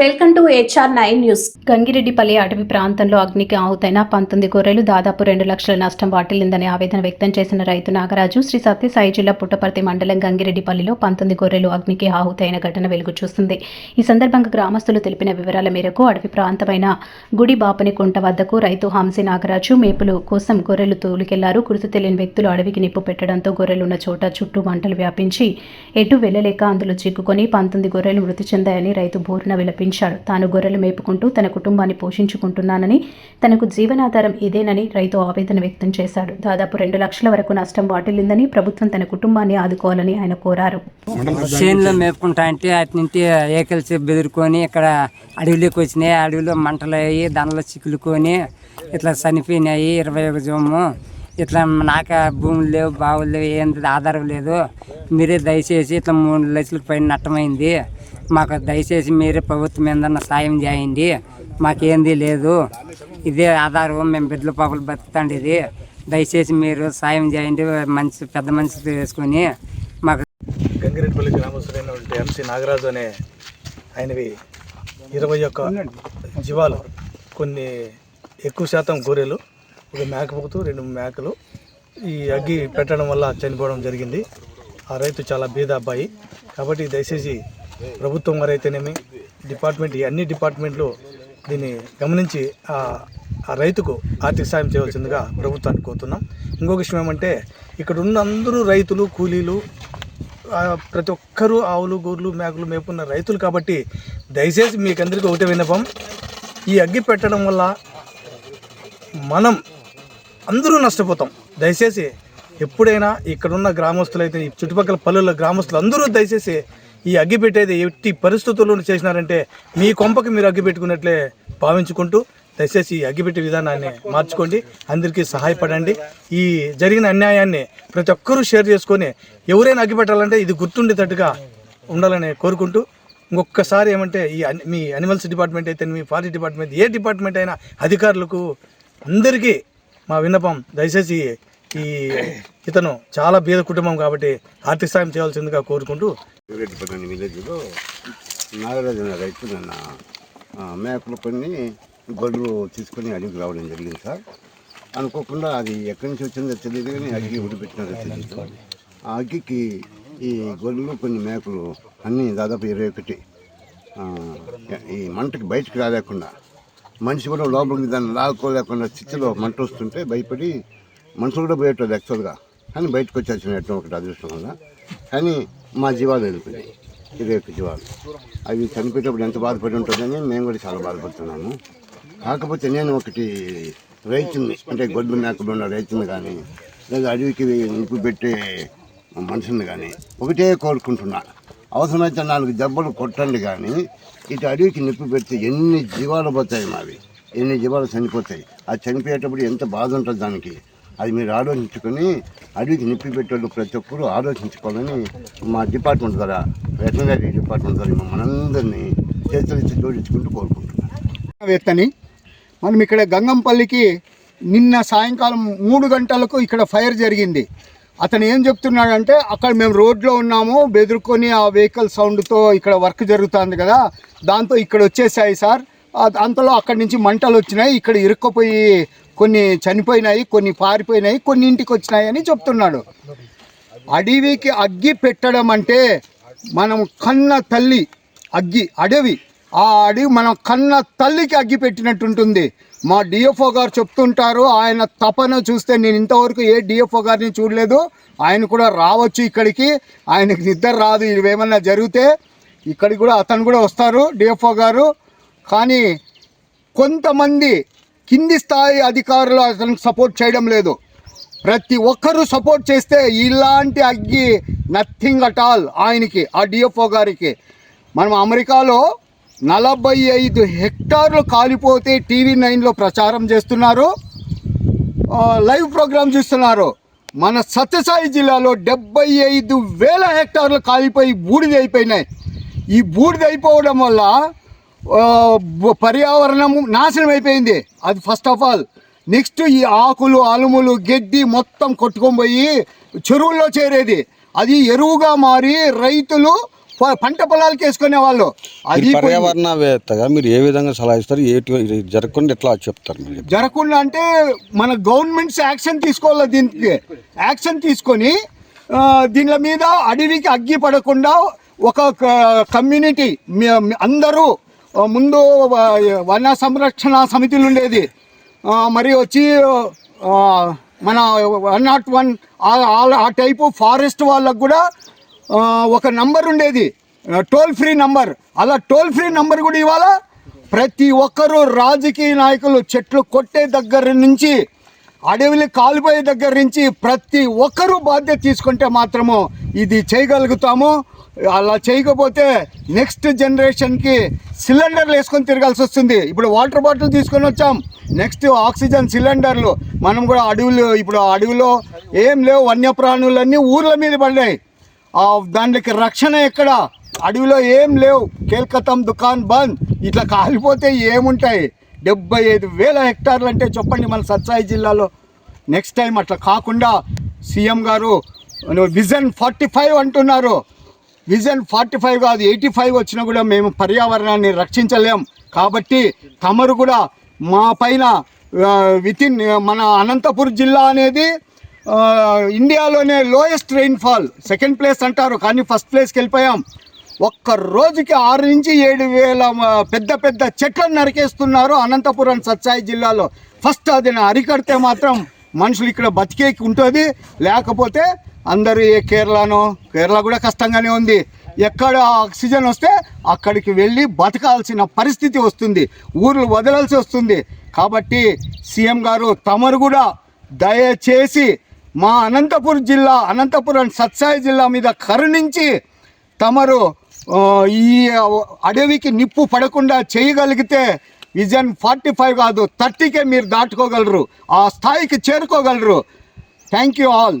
Welcome to HR nine news. Gangireddipalli అటవీ ప్రాంతంలో అగ్నికి ఆహుతైన పంతొమ్మిది గొర్రెలు దాదాపు రెండు లక్షల నష్టం వాటిల్లిందని ఆవేదన వ్యక్తం చేసిన రైతు నాగరాజు శ్రీ సత్యసాయి జిల్లా పుట్టపర్తి మండలం గంగిరెడ్డిపల్లిలో పంతొమ్మిది గొర్రెలు అగ్నికి ఆహుతైన ఘటన వెలుగు చూస్తుంది ఈ సందర్భంగా గ్రామస్తులు తెలిపిన వివరాల మేరకు అడవి ప్రాంతమైన గుడి బాపని కుంట వద్దకు రైతు హాంసి నాగరాజు మేపులు కోసం గొర్రెలు తోలుకెళ్ళారు. గుర్తు తెలియని వ్యక్తులు అడవికి నిప్పు పెట్టడంతో గొర్రెలున్న చోట చుట్టూ మంటలు వ్యాపించి ఎటు వెళ్ళలేక అందులో చిక్కుకొని పంతొమ్మిది గొర్రెలు మృతి చెందాయని రైతు బోరున విలపించాడు తాను గొర్రెలు మేపుకుంటూ తన కుటుంబాన్ని పోషించుకుంటున్నానని తనకు జీవనాధారం ఇదేనని రైతు ఆవేదన వ్యక్తం చేశాడు. దాదాపు రెండు లక్షల వరకు నష్టం వాటిల్లిందని ప్రభుత్వం తన కుటుంబాన్ని ఆదుకోవాలని ఆయన కోరారు. చేనులో మేపుకుంటా అంటే అటు నుంచి బెదురుకొని ఇక్కడ అడవిలోకి వచ్చినాయి. అడవిలో మంటలు అయ్యి దానిలో చిక్కులుకొని ఇట్లా చనిపోయినాయి. ఇరవై ఒక జమ్ము. ఇట్లా నాకు భూములు లేవు బావులు లేవు ఏం ఆధారం లేదు. మీరే దయచేసి ఇట్లా మూడు లక్షలకు పైన నష్టమైంది. మాకు దయచేసి మీరే ప్రభుత్వం ఏదన్నా సాయం చేయండి. మాకేంది లేదు. ఇదే ఆధారం మేము బిడ్డల పాపలు బతుకుతాండి ఇది. దయచేసి మీరు సాయం చేయండి మంచి పెద్ద మనిషి తీసుకొని మాకు గంగిరెడ్డిపల్లి గ్రామస్తుడైనటువంటి ఎంసీ నాగరాజు అనే ఆయనవి ఇరవై ఒక్క జీవాలు కొన్ని ఎక్కువ శాతం గొర్రెలు ఒక మేకపోతు రెండు మేకలు. ఈ అగ్గి పెట్టడం వల్ల చనిపోవడం జరిగింది. ఆ రైతు చాలా బీద అబ్బాయి. కాబట్టి దయచేసి ప్రభుత్వం వారైతేనేమి డిపార్ట్మెంట్ అన్ని డిపార్ట్మెంట్లు దీన్ని గమనించి ఆ రైతుకు ఆర్థిక సాయం చేయవలసిందిగా ప్రభుత్వాన్ని కోరుతున్నాం. ఇంకొక విషయం ఏమంటే ఇక్కడ ఉన్న అందరూ రైతులు కూలీలు ప్రతి ఒక్కరూ ఆవులు గొర్రెలు మేకలు మేపున్న రైతులు కాబట్టి దయచేసి మీకు అందరికీ ఒకటే విన్నపం. ఈ అగ్గి పెట్టడం వల్ల మనం అందరూ నష్టపోతాం. దయచేసి ఎప్పుడైనా ఇక్కడున్న గ్రామస్తులైతే ఈ చుట్టుపక్కల పల్లెల గ్రామస్తులు అందరూ దయచేసి ఈ అగ్గి పెట్టేది ఎట్టి పరిస్థితుల్లో చేసినారంటే మీ కొంపకి మీరు అగ్గి పెట్టుకున్నట్లే భావించుకుంటూ దయచేసి ఈ అగ్గిపెట్టే విధానాన్ని మార్చుకోండి. అందరికీ సహాయపడండి. ఈ జరిగిన అన్యాయాన్ని ప్రతి ఒక్కరూ షేర్ చేసుకొని ఎవరైనా అగ్గిపెట్టాలంటే ఇది గుర్తుండేటట్టుగా ఉండాలని కోరుకుంటూ ఇంకొకసారి ఏమంటే ఈ మీ అనిమల్స్ డిపార్ట్మెంట్ అయితే మీ ఫారెస్ట్ డిపార్ట్మెంట్ ఏ డిపార్ట్మెంట్ అయినా అధికారులకు అందరికీ మా విన్నపం దయచేసి ఈ ఇతను చాలా బీద కుటుంబం కాబట్టి ఆర్థిక సాయం చేయాల్సిందిగా కోరుకుంటూ విలేజ్లో నాగరాజు రైతు నిన్న మేకలు కొన్ని గొడ్లు తీసుకొని అడిగి రావడం జరిగింది సార్. అనుకోకుండా అది ఎక్కడి నుంచి వచ్చిందో తెలియదు కానీ అగ్గి ఉడిపెట్టినారో తెలియదు. ఆ అగ్గికి ఈ గొడ్లు కొన్ని మేకలు అన్నీ దాదాపు ఇరవై ఒకటి. ఈ మంటకి బయటకు రాలేకుండా మనిషి కూడా లోపలికి దాన్ని లాక్కోలేకుండా స్థితిలో మంట వస్తుంటే భయపడి మనుషులు కూడా పోయేటది యాక్చువల్గా కానీ బయటకు వచ్చేసిన ఒకటి అదృష్టం వల్ల. కానీ మా జీవాలు వెళ్ళిపోయాయి ఇరవై ఒక్క జీవాలు. అవి చనిపోయేటప్పుడు ఎంత బాధపడి ఉంటుందని మేము కూడా చాలా బాధపడుతున్నాము. కాకపోతే నేను ఒకటి రైతుని అంటే గొడ్డు మేకలు ఉన్న రైతుని కానీ లేదా అడవికి నిప్పు పెట్టే మనుషుల్ని కానీ ఒకటే కోరుకుంటున్నా. అవసరమైతే నాలుగు దెబ్బలు కొట్టండి కానీ ఇటు అడవికి నిప్పు పెడితే ఎన్ని జీవాలు పోతాయి మావి? ఎన్ని జీవాలు చనిపోతాయి? అది చనిపోయేటప్పుడు ఎంత బాధ ఉంటుంది దానికి? అది మీరు ఆలోచించుకొని అడిగి నిప్పి పెట్టేళ్ళు ప్రతి ఒక్కరూ ఆలోచించుకోవాలని మా డిపార్ట్మెంట్ ద్వారా వెటనరీ డిపార్ట్మెంట్ ద్వారా మనందరినీ చేతులెత్తి జోడించుకుంటూ కోరుకుంటున్నాను. వేత్తని మనం ఇక్కడ గంగంపల్లికి నిన్న సాయంకాలం మూడు గంటలకు ఇక్కడ ఫైర్ జరిగింది. అతను ఏం చెప్తున్నాడంటే అక్కడ మేము రోడ్లో ఉన్నాము బెదురుకొని ఆ వెహికల్ సౌండ్తో ఇక్కడ వర్క్ జరుగుతుంది కదా దాంతో ఇక్కడ వచ్చేసాయి సార్. అంతలో అక్కడి నుంచి మంటలు వచ్చినాయి. ఇక్కడ ఇరుక్కుపోయి కొన్ని చనిపోయినాయి కొన్ని పారిపోయినాయి కొన్ని ఇంటికి వచ్చినాయి అని చెప్తున్నాడు. అడవికి అగ్గి పెట్టడం అంటే మనం కన్న తల్లి అగ్గి అడవి. ఆ అడవి మనం కన్న తల్లికి అగ్గి పెట్టినట్టుంటుంది. మా డిఎఫ్ఓ గారు చెప్తుంటారు ఆయన తపన చూస్తే నేను ఇంతవరకు ఏ డిఎఫ్ఓ గారిని చూడలేదు. ఆయన కూడా రావచ్చు ఇక్కడికి. ఆయనకి నిద్ర రాదు. ఇవేమన్నా జరిగితే ఇక్కడికి కూడా అతను కూడా వస్తారు డిఎఫ్ఓ గారు. కానీ కొంతమంది కింది స్థాయి అధికారులు అతనికి సపోర్ట్ చేయడం లేదు. ప్రతి ఒక్కరూ సపోర్ట్ చేస్తే ఇలాంటి అగ్గి నథింగ్ అట్ ఆల్ ఆయనకి ఆ డిఎఫ్ఓ గారికి. మనం అమెరికాలో నలభై ఐదు హెక్టార్లు కాలిపోతే టీవీ నైన్లో ప్రచారం చేస్తున్నారు. లైవ్ ప్రోగ్రామ్ చూస్తున్నారు. మన సత్యసాయి జిల్లాలో డెబ్బై ఐదు వేల హెక్టార్లు కాలిపోయి బూడిద అయిపోయినాయి. ఈ బూడిద అయిపోవడం వల్ల పర్యావరణం నాశనం అయిపోయింది. అది ఫస్ట్ ఆఫ్ ఆల్ నెక్స్ట్ ఈ ఆకులు అలుములు గడ్డి మొత్తం కొట్టుకొని పోయి చెరువుల్లో చేరేది. అది ఎరువుగా మారి రైతులు పంట పొలాలకు వేసుకునే వాళ్ళు. అది పర్యావరణవేత్తగా మీరు ఏ విధంగా సలహా ఇస్తారు? జరగకుండా ఎట్లా చెప్తారు మీరు? జరగకుండా అంటే మన గవర్నమెంట్స్ యాక్షన్ తీసుకోవాలి దీనికి? యాక్షన్ తీసుకొని దీనిల మీద అడవికి అగ్గి పడకుండా ఒక కమ్యూనిటీ అందరూ ముందు వ- వన సంరక్షణ సమితిలు ఉండేది. మరి వచ్చి మన వన్ నాట్ వన్ ఆ టైపు ఫారెస్ట్ వాళ్ళకు కూడా ఒక నంబర్ ఉండేది. Toll free number. అలా టోల్ ఫ్రీ నంబర్ కూడా ఇవాళ ప్రతి ఒక్కరూ రాజకీయ నాయకులు చెట్లు కొట్టే దగ్గర నుంచి అడవిలు కాలిపోయే దగ్గర నుంచి ప్రతి ఒక్కరూ బాధ్యత తీసుకుంటే మాత్రము ఇది చేయగలుగుతాము. అలా చేయకపోతే నెక్స్ట్ జనరేషన్కి సిలిండర్లు వేసుకొని తిరగాల్సి వస్తుంది. ఇప్పుడు వాటర్ బాటిల్ తీసుకొని వచ్చాం. నెక్స్ట్ ఆక్సిజన్ సిలిండర్లు మనం కూడా అడవులు ఇప్పుడు అడవిలో ఏం లేవు. వన్యప్రాణులన్నీ ఊర్ల మీద పడ్డాయి. దానికి రక్షణ ఎక్కడ? అడవిలో ఏం లేవు. కేల్కతం దుకాన్ బంద్. ఇట్లా కాలిపోతే ఏముంటాయి? డెబ్బై ఐదు వేల హెక్టార్లు అంటే చెప్పండి మన సత్సాయి జిల్లాలో. నెక్స్ట్ టైం అట్లా కాకుండా సీఎం గారు విజన్ ఫార్టీ ఫైవ్ అంటున్నారు. విజన్ ఫార్టీ ఫైవ్ కాదు ఎయిటీ ఫైవ్ వచ్చినా కూడా మేము పర్యావరణాన్ని రక్షించలేం. కాబట్టి తమరు కూడా మా పైన వితిన్ మన అనంతపురం జిల్లా అనేది ఇండియాలోనే లోయెస్ట్ రెయిన్ఫాల్ సెకండ్ ప్లేస్ అంటారు కానీ ఫస్ట్ ప్లేస్కి వెళ్ళిపోయాం. ఒక్క రోజుకి ఆరు నుంచి ఏడు వేల పెద్ద పెద్ద చెట్లను నరికేస్తున్నారు అనంతపురం సత్సాయి జిల్లాలో. ఫస్ట్ అది అరికడితే మాత్రం మనుషులు ఇక్కడ బతికేకి ఉంటుంది. లేకపోతే అందరూ ఏ కేరళనో కేరళ కూడా కష్టంగానే ఉంది. ఎక్కడ ఆక్సిజన్ వస్తే అక్కడికి వెళ్ళి బతకాల్సిన పరిస్థితి వస్తుంది. ఊర్లు వదలాల్సి వస్తుంది. కాబట్టి సీఎం గారు తమరు కూడా దయచేసి మా అనంతపురం జిల్లా అనంతపురం సత్సాయి జిల్లా మీద కరుణించి తమరు ఈ అడవికి నిప్పు పడకుండా చేయగలిగితే విజన్ ఫార్టీ ఫైవ్ కాదు థర్టీకే మీరు దాటుకోగలరు. ఆ స్థాయికి చేరుకోగలరు. Thank you all.